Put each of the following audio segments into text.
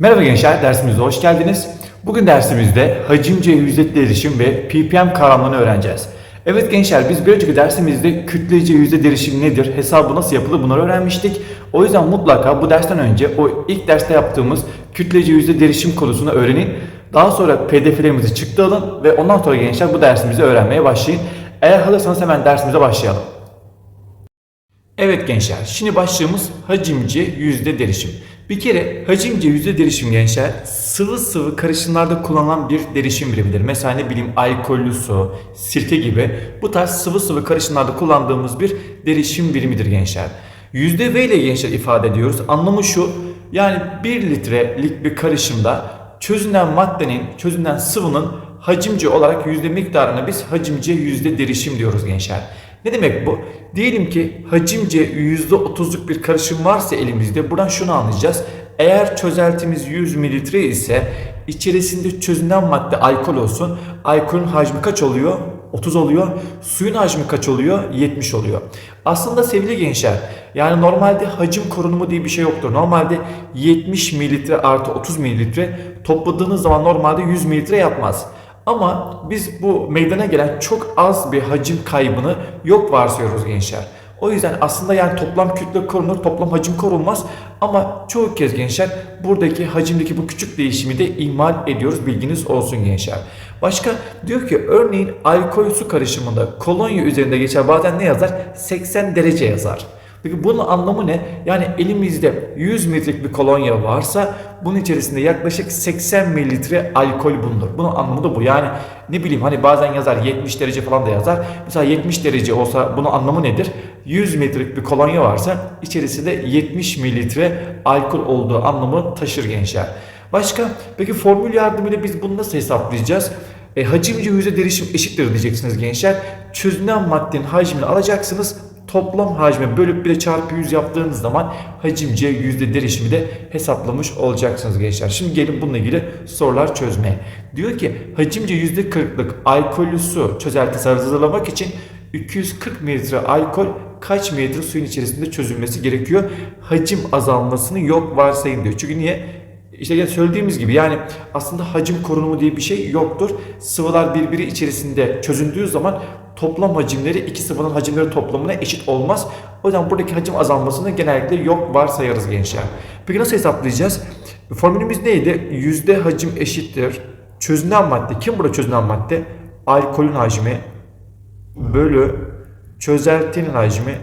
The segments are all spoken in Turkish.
Merhaba gençler, dersimize hoş geldiniz. Bugün dersimizde hacimce yüzde derişim ve ppm kavramını öğreneceğiz. Evet gençler, biz bir önceki dersimizde kütlece yüzde derişim nedir, hesabı nasıl yapılır bunları öğrenmiştik. O yüzden mutlaka bu dersten önce o ilk derste yaptığımız kütlece yüzde derişim konusunu öğrenin. Daha sonra pdf'lerimizi çıktı alın ve ondan sonra gençler bu dersimizi öğrenmeye başlayın. Eğer hazırsanız hemen dersimize başlayalım. Evet gençler, şimdi başlığımız hacimci yüzde derişim. Bir kere hacimci yüzde derişim gençler sıvı sıvı karışımlarda kullanılan bir derişim birimidir. Mesela ne bileyim alkollü su, sirke gibi bu tarz sıvı sıvı karışımlarda kullandığımız bir derişim birimidir gençler. Yüzde V ile gençler ifade ediyoruz. Anlamı şu yani 1 litrelik bir karışımda çözünen maddenin, çözünen sıvının hacimci olarak yüzde miktarına biz hacimci yüzde derişim diyoruz gençler. Ne demek bu? Diyelim ki hacimce %30'luk bir karışım varsa elimizde buradan şunu anlayacağız. Eğer çözeltimiz 100 mililitre ise içerisinde çözünen madde alkol olsun. Alkolün hacmi kaç oluyor? 30 oluyor. Suyun hacmi kaç oluyor? 70 oluyor. Aslında sevgili gençler yani normalde hacim korunumu diye bir şey yoktur. Normalde 70 mililitre artı 30 mililitre topladığınız zaman normalde 100 mililitre yapmaz. Ama biz bu meydana gelen çok az bir hacim kaybını yok varsayıyoruz gençler. O yüzden aslında yani toplam kütle korunur, toplam hacim korunmaz. Ama çoğu kez gençler buradaki hacimdeki bu küçük değişimi de ihmal ediyoruz. Bilginiz olsun gençler. Başka diyor ki örneğin alkol su karışımında kolonya üzerinde geçer bazen ne yazar? 80 derece yazar. Peki bunun anlamı ne? Yani elimizde 100 mililitrelik bir kolonya varsa bunun içerisinde yaklaşık 80 mililitre alkol bulunur. Bunun anlamı da bu. Yani ne bileyim hani bazen yazar 70 derece falan da yazar. Mesela 70 derece olsa bunun anlamı nedir? 100 mililitrelik bir kolonya varsa içerisinde 70 mililitre alkol olduğu anlamı taşır gençler. Başka peki formül yardımıyla biz bunu nasıl hesaplayacağız? E, hacimci yüzde derişim eşittir diyeceksiniz gençler. Çözünen maddenin hacmini alacaksınız toplam hacmi bölüp bir çarpı 100 yaptığınız zaman hacimce yüzde derişimi de hesaplamış olacaksınız gençler. Şimdi gelin bununla ilgili sorular çözmeye. Diyor ki hacimce yüzde 40'lık alkollü su çözeltisi hazırlamak için 240 mililitre alkol kaç mililitre suyun içerisinde çözülmesi gerekiyor? Hacim azalmasını yok varsayın diyor. Çünkü niye? İşte söylediğimiz gibi yani aslında hacim korunumu diye bir şey yoktur. Sıvılar birbiri içerisinde çözündüğü zaman toplam hacimleri iki sıvının hacimleri toplamına eşit olmaz. O yüzden buradaki hacim azalmasını genellikle yok varsayarız gençler. Peki nasıl hesaplayacağız? Formülümüz neydi? Yüzde hacim eşittir. Çözünen madde. Kim burada çözünen madde? Alkolün hacmi bölü çözeltinin hacmi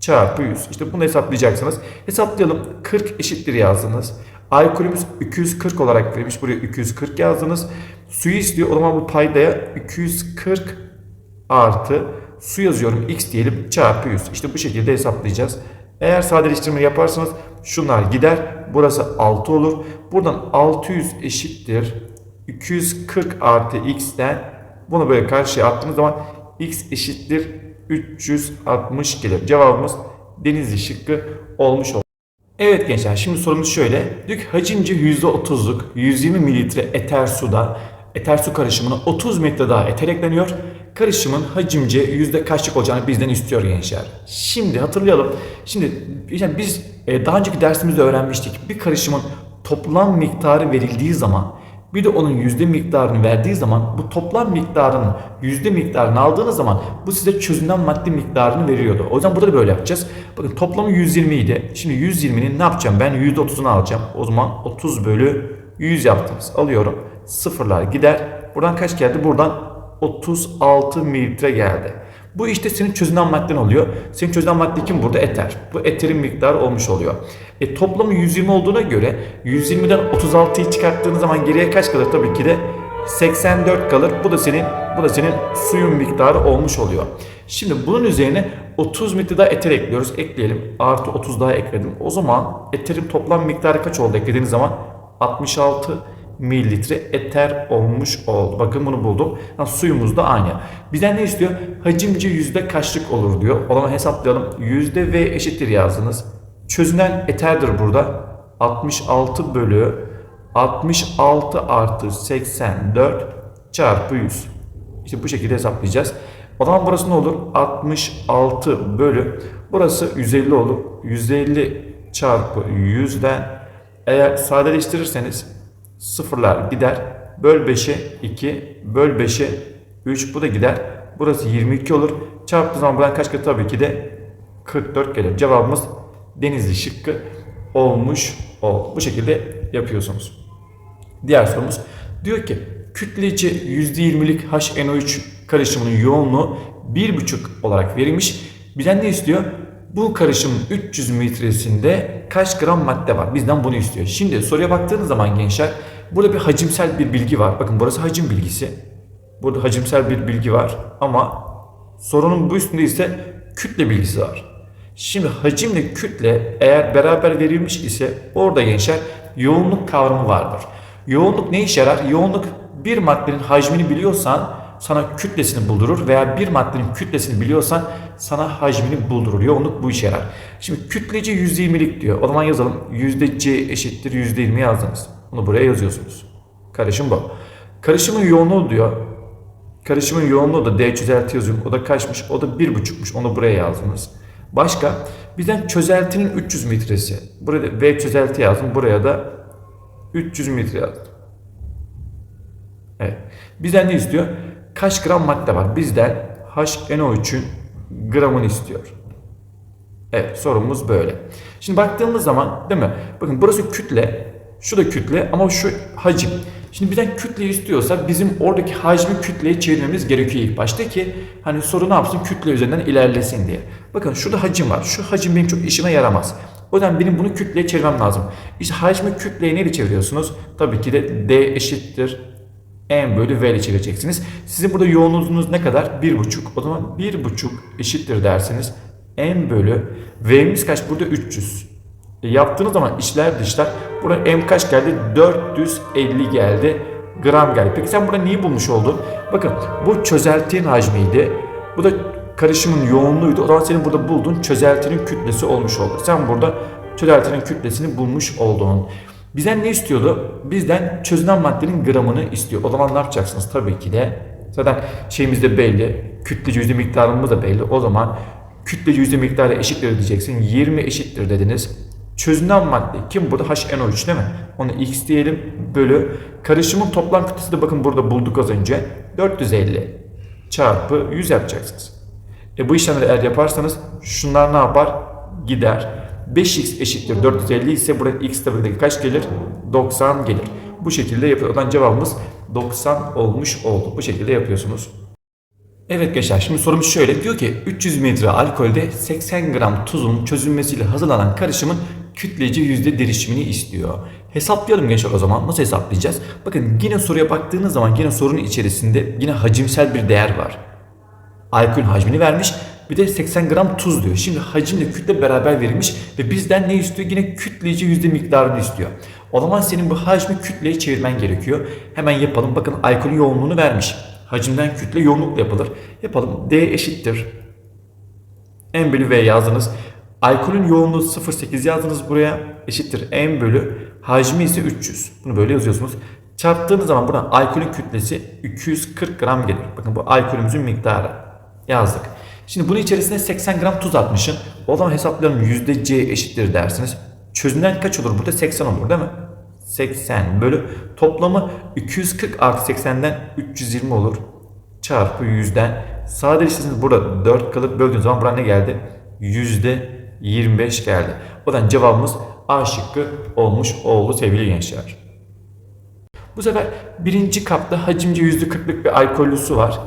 çarpı 100. İşte bunu hesaplayacaksınız. Hesaplayalım. 40 eşittir yazdınız. Alkolümüz 240 olarak verilmiş. Buraya 240 yazdınız. Suyu istiyor. O zaman bu paydaya 240 artı su yazıyorum. X diyelim çarpı 100. İşte bu şekilde hesaplayacağız. Eğer sadeleştirme yaparsanız şunlar gider. Burası 6 olur. Buradan 600 eşittir. 240 artı x'ten bunu böyle karşıya attığımız zaman x eşittir 360 gelir. Cevabımız Denizli şıkkı olmuş olur. Evet gençler şimdi sorumuz şöyle. Diyor ki hacimce %30'luk 120 mililitre eter suda eter su karışımına 30 metre daha eter ekleniyor. Karışımın hacimce yüzde kaçlık olacağını bizden istiyor gençler. Şimdi hatırlayalım. Şimdi biz e, daha önceki dersimizde öğrenmiştik. Bir karışımın toplam miktarı verildiği zaman bir de onun yüzde miktarını verdiği zaman bu toplam miktarının yüzde miktarını aldığınız zaman bu size çözünen madde miktarını veriyordu. O yüzden burada da böyle yapacağız. Bakın toplamı 120 idi. Şimdi 120'nin ne yapacağım? Ben yüzde 30'unu alacağım. O zaman 30 bölü 100 yaptınız. Alıyorum. Sıfırlar gider. Buradan kaç geldi? Buradan 36 mililitre geldi. Bu işte senin çözünen madden oluyor. Senin çözünen madde kim burada? Eter. Bu eterin miktarı olmuş oluyor. E, toplamı 120 olduğuna göre 120'den 36'yı çıkarttığınız zaman geriye kaç kalır? Tabii ki de 84 kalır. Bu da senin bu da senin suyun miktarı olmuş oluyor. Şimdi bunun üzerine 30 litre daha eter ekliyoruz. Ekleyelim. Artı 30 daha ekledim. O zaman eterin toplam miktarı kaç oldu eklediğiniz zaman? 66 mililitre eter olmuş oldu. Bakın bunu buldum. Yani suyumuz da aynı. Bizden ne istiyor? Hacimce yüzde kaçlık olur diyor. O zaman hesaplayalım. Yüzde V eşittir yazdınız. Çözünen eterdir burada. 66 bölü 66 artı 84 çarpı 100. İşte bu şekilde hesaplayacağız. O zaman burası ne olur? 66 bölü. Burası 150 olur. 150 çarpı 100'den eğer sadeleştirirseniz sıfırlar gider. Böl 5'e 2, böl 5'e 3 bu da gider. Burası 22 olur. Çarptığı zaman buradan kaç katı tabii ki de 44 gelir. Cevabımız Denizli şıkkı olmuş ol. Bu şekilde yapıyorsunuz. Diğer sorumuz diyor ki kütleci %20'lik HNO3 karışımının yoğunluğu 1,5 olarak verilmiş. Bizden ne istiyor? Bu karışımın 300 mililitresinde kaç gram madde var? Bizden bunu istiyor. Şimdi soruya baktığınız zaman gençler burada bir hacimsel bir bilgi var. Bakın burası hacim bilgisi. Burada hacimsel bir bilgi var ama sorunun bu üstünde ise kütle bilgisi var. Şimdi hacimle kütle eğer beraber verilmiş ise orada gençler yoğunluk kavramı vardır. Yoğunluk ne işe yarar? Yoğunluk bir maddenin hacmini biliyorsan sana kütlesini buldurur veya bir maddenin kütlesini biliyorsan sana hacmini buldurur. Yoğunluk bu işe yarar. Şimdi kütleci %20'lik diyor. O zaman yazalım. %C eşittir %20 yazdınız. Bunu buraya yazıyorsunuz. Karışım bu. Karışımın yoğunluğu diyor. Karışımın yoğunluğu da D çözelti yazıyorum. O da kaçmış? O da 1,5'muş. Onu buraya yazdınız. Başka? Bizden çözeltinin 300 metresi. Buraya V çözelti yazdım. Buraya da 300 metre yazdım. Evet. Bizden ne istiyor? Kaç gram madde var? Bizden HNO3'ün gramını istiyor. Evet sorumuz böyle. Şimdi baktığımız zaman değil mi? Bakın burası kütle. Şu da kütle ama şu hacim. Şimdi bizden kütle istiyorsa bizim oradaki hacmi kütleye çevirmemiz gerekiyor ilk başta ki hani soru ne yapsın kütle üzerinden ilerlesin diye. Bakın şurada hacim var. Şu hacim benim çok işime yaramaz. O yüzden benim bunu kütleye çevirmem lazım. İşte hacmi kütleye neyle çeviriyorsunuz? Tabii ki de D eşittir M bölü V ile çevireceksiniz. Sizin burada yoğunluğunuz ne kadar? 1,5. O zaman 1,5 eşittir dersiniz. M bölü V'miz kaç? Burada 300. E yaptığınız zaman içler dışlar. Burada M kaç geldi? 450 geldi. Gram geldi. Peki sen burada neyi bulmuş oldun? Bakın bu çözeltinin hacmiydi. Bu da karışımın yoğunluğuydu. O zaman senin burada bulduğun çözeltinin kütlesi olmuş oldu. Sen burada çözeltinin kütlesini bulmuş oldun. Bizden ne istiyordu? Bizden çözünen maddenin gramını istiyor. O zaman ne yapacaksınız? Tabii ki de zaten şeyimiz de belli. Kütlece yüzde miktarımız da belli. O zaman kütlece yüzde miktarı eşittir diyeceksin. 20 eşittir dediniz. Çözünen madde kim burada? HNO3 değil mi? Onu X diyelim bölü. Karışımın toplam kütlesi de bakın burada bulduk az önce. 450 çarpı 100 yapacaksınız. E bu işlemleri eğer yaparsanız şunlar ne yapar? Gider. 5x eşittir 450 ise burada x tabii kaç gelir? 90 gelir. Bu şekilde yapıyor. Odan cevabımız 90 olmuş oldu. Bu şekilde yapıyorsunuz. Evet gençler şimdi sorumuz şöyle diyor ki 300 mililitre alkolde 80 gram tuzun çözülmesiyle hazırlanan karışımın kütleci yüzde derişimini istiyor. Hesaplayalım gençler o zaman. Nasıl hesaplayacağız? Bakın yine soruya baktığınız zaman yine sorunun içerisinde yine hacimsel bir değer var. Alkolün hacmini vermiş. Bir de 80 gram tuz diyor. Şimdi hacimle kütle beraber verilmiş ve bizden ne istiyor? Yine kütleci yüzde miktarını istiyor. O zaman senin bu hacmi kütleye çevirmen gerekiyor. Hemen yapalım. Bakın alkolün yoğunluğunu vermiş. Hacimden kütle yoğunlukla yapılır. Yapalım. D eşittir. M bölü V yazdınız. Alkolün yoğunluğu 0.8 yazdınız buraya. Eşittir M bölü. Hacmi ise 300. Bunu böyle yazıyorsunuz. Çarptığınız zaman buradan alkolün kütlesi 240 gram gelir. Bakın bu alkolümüzün miktarı. Yazdık. Şimdi bunun içerisine 80 gram tuz atmışım. O zaman hesaplayalım yüzde C eşittir dersiniz. Çözünen kaç olur burada? 80 olur değil mi? 80 bölü toplamı 240 artı 80'den 320 olur. Çarpı 100'den. Sadeleştirseniz burada 4 kalıp böldüğünüz zaman buraya ne geldi? Yüzde 25 geldi. O yüzden cevabımız A şıkkı olmuş oldu sevgili gençler. Bu sefer birinci kapta hacimce %40'lık bir alkollüsü var.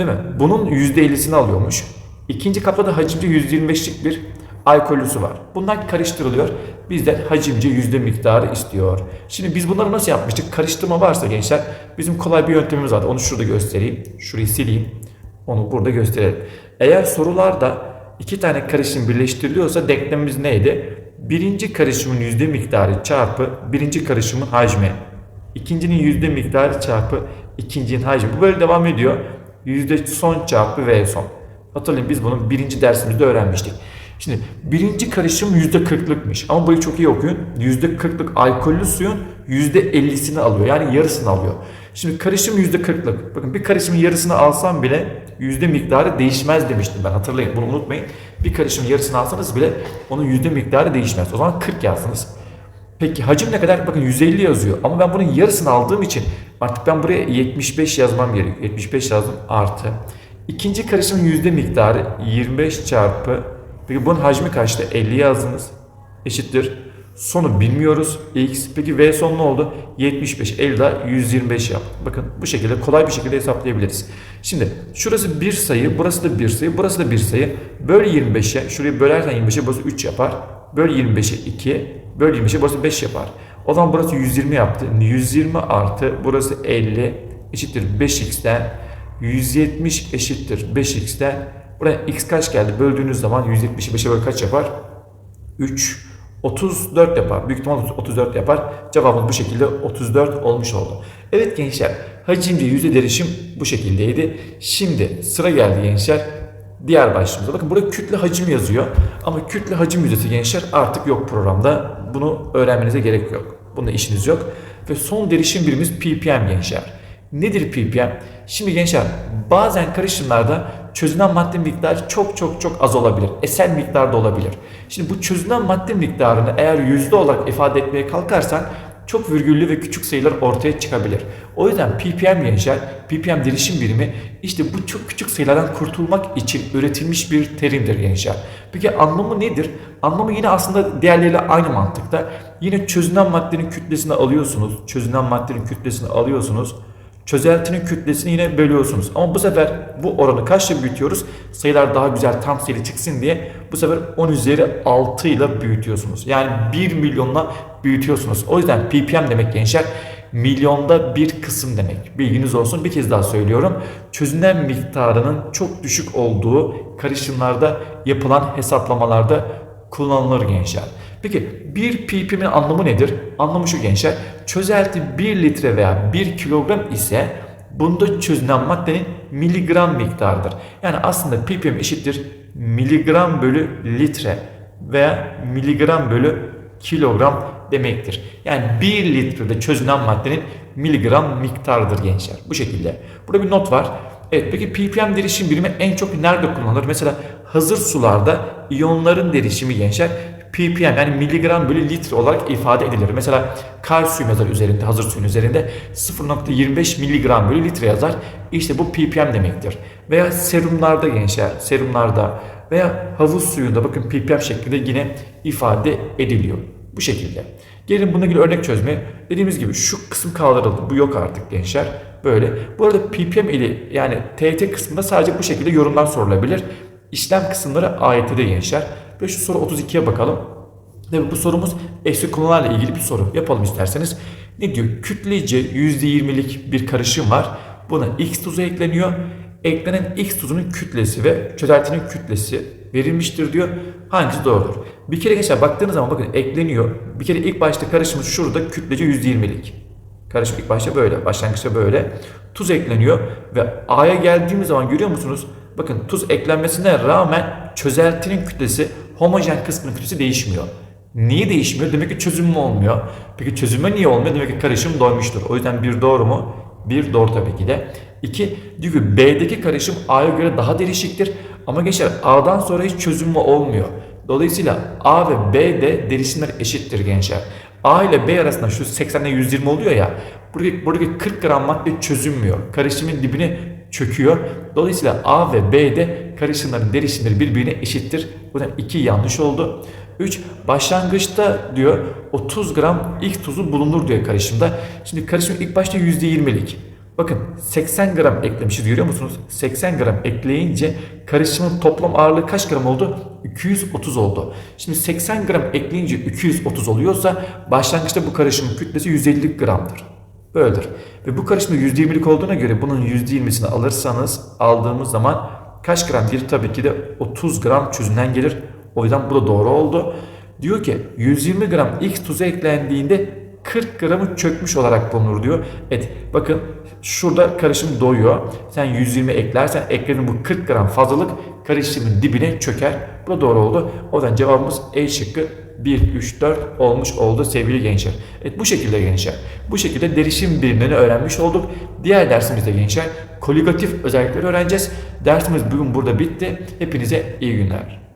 Değil mi? Bunun %50'sini alıyormuş. İkinci kapta da hacimce %25'lik bir alkollüsü var. Bunlar karıştırılıyor. Bizden hacimce yüzde miktarı istiyor. Şimdi biz bunları nasıl yapmıştık? Karıştırma varsa gençler bizim kolay bir yöntemimiz var. Onu şurada göstereyim. Şurayı sileyim. Onu burada gösterelim. Eğer sorularda iki tane karışım birleştiriliyorsa denklemimiz neydi? Birinci karışımın yüzde miktarı çarpı birinci karışımın hacmi. İkincinin yüzde miktarı çarpı ikincinin hacmi. Bu böyle devam ediyor. Yüzde son çarpı V son. Hatırlayın biz bunu birinci dersimizde öğrenmiştik. Şimdi birinci karışım %40'lıkmış ama burayı çok iyi okuyun. %40'lık alkollü suyun %50'sini alıyor yani yarısını alıyor. Şimdi karışım %40'lık. Bakın bir karışımın yarısını alsam bile yüzde miktarı değişmez demiştim ben hatırlayın bunu unutmayın. Bir karışımın yarısını alsanız bile onun yüzde miktarı değişmez. O zaman 40 yazsınız. Peki hacim ne kadar? Bakın 150 yazıyor ama ben bunun yarısını aldığım için artık ben buraya 75 yazmam gerekiyor. 75 yazdım artı. İkinci karışımın yüzde miktarı 25 çarpı Peki bunun hacmi kaçtı? 50 yazdınız. Eşittir. Sonu bilmiyoruz. X. Peki V son ne oldu? 75. 50 daha 125 yap. Bakın bu şekilde kolay bir şekilde hesaplayabiliriz. Şimdi şurası bir sayı, burası da bir sayı, burası da bir sayı. Böyle 25'e, şurayı bölersen 25'e burası 3 yapar. Böyle 25'e 2, böyle 25'e burası 5 yapar. O zaman burası 120 yaptı. 120 artı burası 50 eşittir 5x'ten 170 eşittir 5x'ten Buraya x kaç geldi? Böldüğünüz zaman 170'i 5'e böl kaç yapar? 3, 34 yapar. Büyük ihtimal 34 yapar. Cevabımız bu şekilde 34 olmuş oldu. Evet gençler, hacimce yüzde derişim bu şekildeydi. Şimdi sıra geldi gençler. Diğer başlığımıza. Bakın burada kütle hacim yazıyor. Ama kütle hacim yüzdesi gençler artık yok programda. Bunu öğrenmenize gerek yok. Bunda işiniz yok. Ve son derişim birimiz ppm gençler. Nedir ppm? Şimdi gençler bazen karışımlarda çözünen madde miktarı çok çok çok az olabilir. Esel miktarda olabilir. Şimdi bu çözünen madde miktarını eğer yüzde olarak ifade etmeye kalkarsan çok virgüllü ve küçük sayılar ortaya çıkabilir. O yüzden ppm gençler, ppm derişim birimi işte bu çok küçük sayılardan kurtulmak için üretilmiş bir terimdir gençler. Peki anlamı nedir? Anlamı yine aslında diğerleriyle aynı mantıkta. Yine çözünen maddenin kütlesini alıyorsunuz. Çözünen maddenin kütlesini alıyorsunuz Çözeltinin kütlesini yine bölüyorsunuz. Ama bu sefer bu oranı kaçla büyütüyoruz? Sayılar daha güzel tam sayılı çıksın diye bu sefer 10 üzeri 6 ile büyütüyorsunuz. Yani 1 milyonla büyütüyorsunuz. O yüzden ppm demek gençler milyonda bir kısım demek. Bilginiz olsun bir kez daha söylüyorum. Çözünen miktarının çok düşük olduğu karışımlarda yapılan hesaplamalarda kullanılır gençler. Peki bir ppm'in anlamı nedir? Anlamı şu gençler. Çözelti 1 litre veya 1 kilogram ise bunda çözünen maddenin miligram miktarıdır. Yani aslında ppm eşittir miligram bölü litre veya miligram bölü kilogram demektir. Yani 1 litrede çözünen maddenin miligram miktarıdır gençler. Bu şekilde. Burada bir not var. Evet peki ppm derişim birimi en çok nerede kullanılır? Mesela hazır sularda iyonların derişimi gençler ppm yani miligram bölü litre olarak ifade edilir. Mesela kalsiyum yazar üzerinde, hazır suyun üzerinde 0.25 miligram bölü litre yazar. İşte bu ppm demektir. Veya serumlarda gençler, serumlarda veya havuz suyunda bakın ppm şeklinde yine ifade ediliyor. Bu şekilde. Gelin buna ilgili örnek çözme. Dediğimiz gibi şu kısım kaldırıldı. Bu yok artık gençler. Böyle. Bu arada ppm ile yani TT kısmında sadece bu şekilde yorumlar sorulabilir. İşlem kısımları AYT'de gençler. Ve şu soru 32'ye bakalım. Ve bu sorumuz eski konularla ilgili bir soru. Yapalım isterseniz. Ne diyor? Kütlece %20'lik bir karışım var. Buna X tuzu ekleniyor. Eklenen X tuzunun kütlesi ve çözeltinin kütlesi verilmiştir diyor. Hangisi doğrudur? Bir kere gençler baktığınız zaman bakın ekleniyor. Bir kere ilk başta karışımız şurada kütlece %20'lik. Karışım ilk başta böyle. Başlangıçta böyle. Tuz ekleniyor ve A'ya geldiğimiz zaman görüyor musunuz? Bakın tuz eklenmesine rağmen çözeltinin kütlesi homojen kısmının kütlesi değişmiyor. Niye değişmiyor? Demek ki çözünme olmuyor. Peki çözünme niye olmuyor? Demek ki karışım doymuştur. O yüzden bir doğru mu? Bir doğru tabii ki de. İki, diyor ki B'deki karışım A'ya göre daha derişiktir. Ama gençler A'dan sonra hiç çözünme olmuyor. Dolayısıyla A ve B'de derişimler eşittir gençler. A ile B arasında şu 80 ile 120 oluyor ya. Buradaki, buradaki 40 gram madde çözünmüyor. Karışımın dibine çöküyor. Dolayısıyla A ve B'de karışımların derişimleri birbirine eşittir. Bu da 2 yanlış oldu. 3. Başlangıçta diyor 30 gram ilk tuzu bulunur diyor karışımda. Şimdi karışım ilk başta %20'lik. Bakın 80 gram eklemişiz görüyor musunuz? 80 gram ekleyince karışımın toplam ağırlığı kaç gram oldu? 230 oldu. Şimdi 80 gram ekleyince 230 oluyorsa başlangıçta bu karışımın kütlesi 150 gramdır. Böyledir. Ve bu karışımda %20'lik olduğuna göre bunun %20'sini alırsanız aldığımız zaman kaç gram gelir? Tabii ki de 30 gram çözünen gelir. O yüzden bu da doğru oldu. Diyor ki 120 gram X tuzu eklendiğinde 40 gramı çökmüş olarak bulunur diyor. Evet bakın şurada karışım doyuyor. Sen 120 eklersen eklediğin bu 40 gram fazlalık karışımın dibine çöker. Bu da doğru oldu. O yüzden cevabımız E şıkkı 1, 3, 4 olmuş oldu sevgili gençler. Evet bu şekilde gençler. Bu şekilde derişim birimlerini öğrenmiş olduk. Diğer dersimizde gençler koligatif özellikleri öğreneceğiz. Dersimiz bugün burada bitti. Hepinize iyi günler.